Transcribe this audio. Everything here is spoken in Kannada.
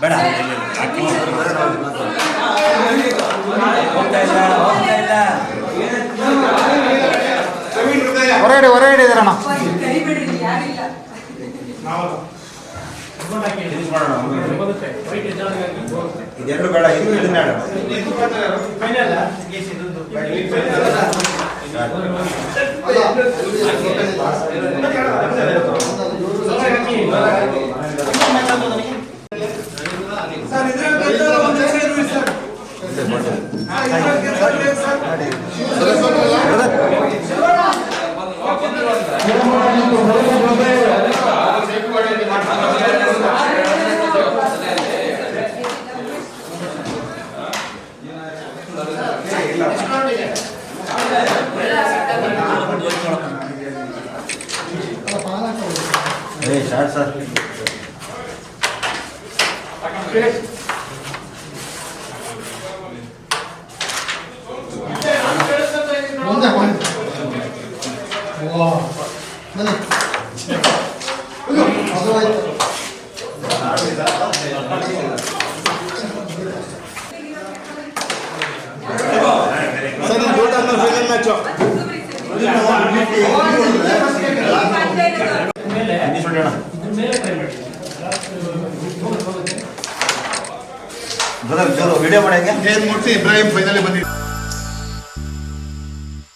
ಇಲ್ಲ ಹೊರಗಡೆ ಹೊರಗಡೆ ಇದಾರಣ್ಣ. ಇದೆರಡು ಬೇಡ ಇದು ಇದನ್ನ ಬೇಡ. ಏ ಶಾರ್ಟ್ ಸರ್ 그래. 와. 하나. 이거 가져와 있다. 감사합니다. ಬ್ರದರ್ ಜೋರು ವಿಡಿಯೋ ಮಾಡಿ ಏನ್ ಮುಟ್ಟಿ ಇಬ್ರಾಹಿಂ ಫೈನಲಿ ಬಂದಿದ್ದು